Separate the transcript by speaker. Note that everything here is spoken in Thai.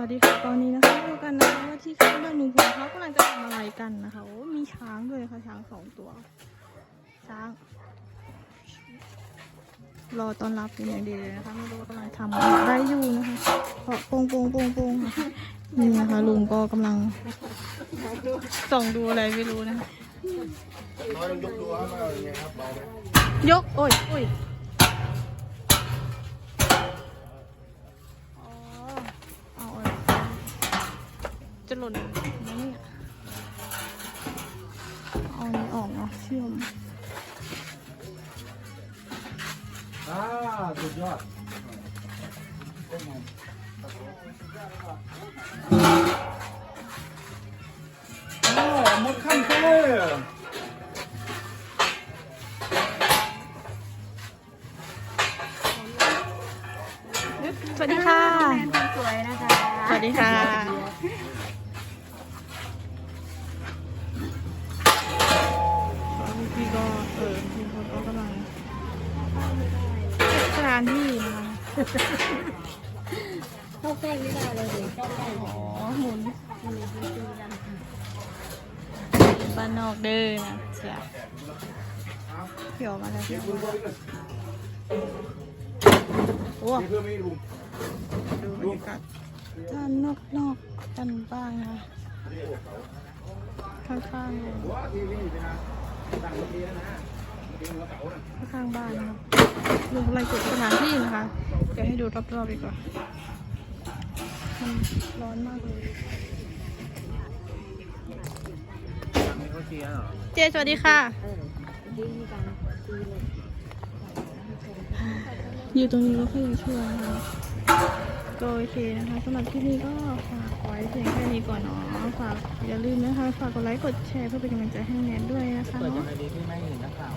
Speaker 1: สวัสดีค่ะตอนนี้นะคะดูกันนะคะว่าที่ข้างบ้านลุงพลเขากำลังจะทำอะไรกันนะคะโอ้มีช้างด้วยค่ะช้างสองตัว ช้าง รอต้อนรับเป็นอย่างดีเลยนะคะไม่รู้ว่ากำลังทำอะไรอยู่นะคะเพราะโปงโปงโปงโปงค่ะนี่นะคะลุงก็กำลังส่องดูอะไรไม่รู้นะคะ
Speaker 2: น้อยลองยกดูครับว่าเป็นไงครับเบาไหม
Speaker 1: ยกโอ้ยโอ้ย จะหล่นไหมเนี่ยเอาอันนี้ออกเนาะเชื่อม
Speaker 2: อ่าสุดยอดโอ้หมดขั้นเลย
Speaker 1: สวัสดีค่ะ
Speaker 3: สวยนะคะ
Speaker 1: สวัสดีค่ะ สถานที่นะคะ
Speaker 3: เข้าใกล้ไม่ได้เลยเดี๋ยวใกล้
Speaker 1: อ๋อหมุนบ้านนอกเด้อนะเสียเขียวมาแล้วโอ้ดูบรรยากาศด้านนอกนอกกันบ้างนะคะข้างๆเลย
Speaker 2: หัวทีวีไปนะตั้งเตียนะเตียง
Speaker 1: ข้างบ้านนะครับ ลุงกำลังจุดสถานที่นะคะ เดี๋ยวให้ดูรอบๆดีกว่า มันร้อนมากเลย
Speaker 2: เขาเจ
Speaker 1: สวัสดีค่ะ
Speaker 3: อยู่
Speaker 1: ตรงนี้ก็คือช่วยนะคะก็โอเคนะคะสำหรับที่นี่ก็ฝากไว้เพียงแค่นี้ก่อนเนาะฝากอย่าลืมนะคะ ฝากกดไลค์กดแชร์เพื่อเป็นกำลังใจให้แนนด้วยนะคะ
Speaker 2: เปิด
Speaker 1: เนาะ
Speaker 2: ไงดีที่ไม่เห็นนักข่าว